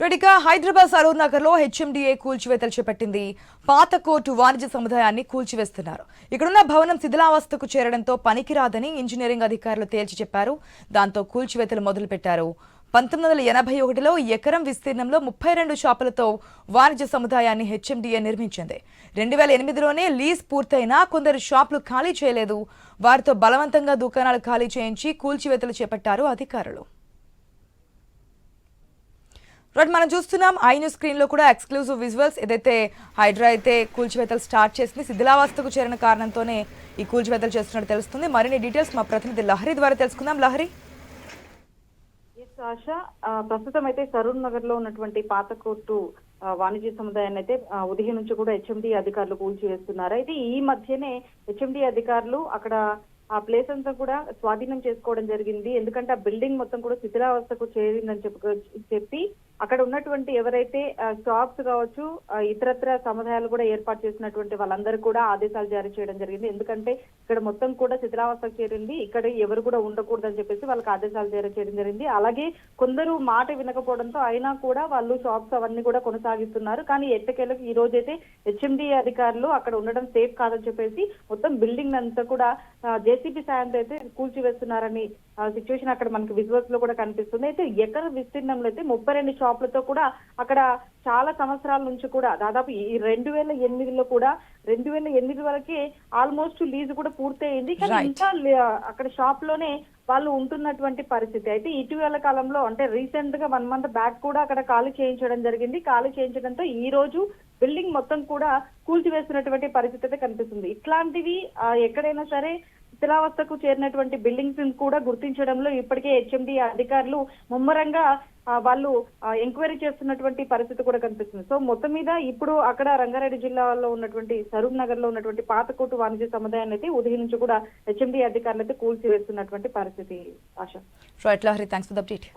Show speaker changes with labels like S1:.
S1: రెడిక హైదరాబాద్ సరూర్ నగర్లో హెచ్ఎండిఏ కూల్చివేతలు చేపట్టింది. పాత కోర్టు వాణిజ్య సముదాయాన్ని కూల్చివేస్తున్నారు. ఇక్కడున్న భవనం శిథిలావస్థకు చేరడంతో పనికిరాదని ఇంజనీరింగ్ అధికారులు తేల్చి చెప్పారు. దాంతో కూల్చివేతలు మొదలుపెట్టారు. పంతొమ్మిది వందల ఎనభై ఒకటిలో ఎకరం విస్తీర్ణంలో ముప్పై రెండు షాపులతో వాణిజ్య సముదాయాన్ని హెచ్ఎండిఏ నిర్మించింది. రెండు వేల ఎనిమిదిలోనే లీజ్ పూర్తయినా కొందరు షాపులు ఖాళీ చేయలేదు. వారితో బలవంతంగా దుకాణాలు ఖాళీ చేయించి కూల్చివేతలు చేపట్టారు అధికారులు. రైట్ మనం చూస్తున్నాం ఐ న్యూస్ స్క్రీన్లో కూడా ఎక్స్క్లూజివ్ విజువల్స్ ఏదైతే హైడ్రా అయితే కూల్చివేతలు స్టార్ట్ చేసింది శిథిలావస్థకు చేరిన కారణంతోనే ఈ కూల్చివేతలు చేస్తున్నట్టు తెలుస్తుంది. మరిన్ని డీటెయిల్స్ మా ప్రతినిధి లహరి ద్వారా తెలుసుకుందాం. లహరి?
S2: ఆశ. ప్రస్తుతం అయితే సరూర్ నగర్లో ఉన్నటువంటి పాతకోట్టు వాణిజ్య సముదాయాన్ని అయితే ఉదయం నుంచి కూడా హెచ్ఎండి అధికారులు కూల్చివేస్తున్నారు. అయితే ఈ మధ్యనే హెచ్ఎండి అధికారులు అక్కడ ఆ ప్లేస్ అంతా కూడా స్వాధీనం చేసుకోవడం జరిగింది. ఎందుకంటే ఆ బిల్డింగ్ మొత్తం కూడా శిథిలావస్థకు చేరిందని చెప్పు చెప్పి అక్కడ ఉన్నటువంటి ఎవరైతే షాప్స్ కావచ్చు ఇతరత్ర సముదాయాలు కూడా ఏర్పాటు చేసినటువంటి వాళ్ళందరూ కూడా ఆదేశాలు జారీ చేయడం జరిగింది. ఎందుకంటే ఇక్కడ మొత్తం కూడా శిథిలావస్థకు చేరింది. ఇక్కడ ఎవరు కూడా ఉండకూడదని చెప్పేసి వాళ్ళకి ఆదేశాలు జారీ చేయడం జరిగింది. అలాగే కొందరు మాట వినకపోవడంతో అయినా కూడా వాళ్ళు షాప్స్ అవన్నీ కూడా కొనసాగిస్తున్నారు. కానీ ఎట్టకేలకు ఈ రోజైతే హెచ్ఎండి అధికారులు అక్కడ ఉండడం సేఫ్ కాదని చెప్పేసి మొత్తం బిల్డింగ్ అంతా కూడా జేసీబీ సాయంతో అయితే కూల్చివేస్తున్నారని సిచ్యువేషన్ అక్కడ మనకి విజువల్స్లో కూడా కనిపిస్తుంది. అయితే ఎక్కడ విస్తీర్ణంలో అయితే ముప్పై రెండు షాపులతో కూడా అక్కడ చాలా సంవత్సరాల నుంచి కూడా దాదాపు ఈ రెండు వేల ఎనిమిదిలో కూడా రెండు వేల ఎనిమిది వరకే ఆల్మోస్ట్ లీజు కూడా పూర్తయింది. కానీ. ఇంకా అక్కడ షాప్లోనే వాళ్ళు ఉంటున్నటువంటి పరిస్థితి. అయితే ఇటీవల కాలంలో అంటే రీసెంట్గా వన్ మంత్ బ్యాక్ కూడా అక్కడ ఖాళీ చేయించడం జరిగింది. ఖాళీ చేయించడంతో ఈ రోజు బిల్డింగ్ మొత్తం కూడా కూల్చివేస్తున్నటువంటి పరిస్థితి అయితే కనిపిస్తుంది. ఇట్లాంటివి ఎక్కడైనా సరే శిథిలావస్థకు చేరినటువంటి బిల్డింగ్స్ కూడా గుర్తించడంలో ఇప్పటికే హెచ్ఎండి అధికారులు ముమ్మరంగా వాళ్ళు ఎంక్వైరీ చేస్తున్నటువంటి పరిస్థితి కూడా కనిపిస్తుంది. సో మొత్తం మీద ఇప్పుడు అక్కడ రంగారెడ్డి జిల్లాలో ఉన్నటువంటి సరూప్ నగర్లో ఉన్నటువంటి పాతకోటు వాణిజ్య సముదాయాన్ని అయితే ఉదయం నుంచి కూడా హెచ్ఎండి అధికారులు అయితే కూల్చివేస్తున్నటువంటి పరిస్థితి ఆశ.
S1: Right Lahari thanks for the update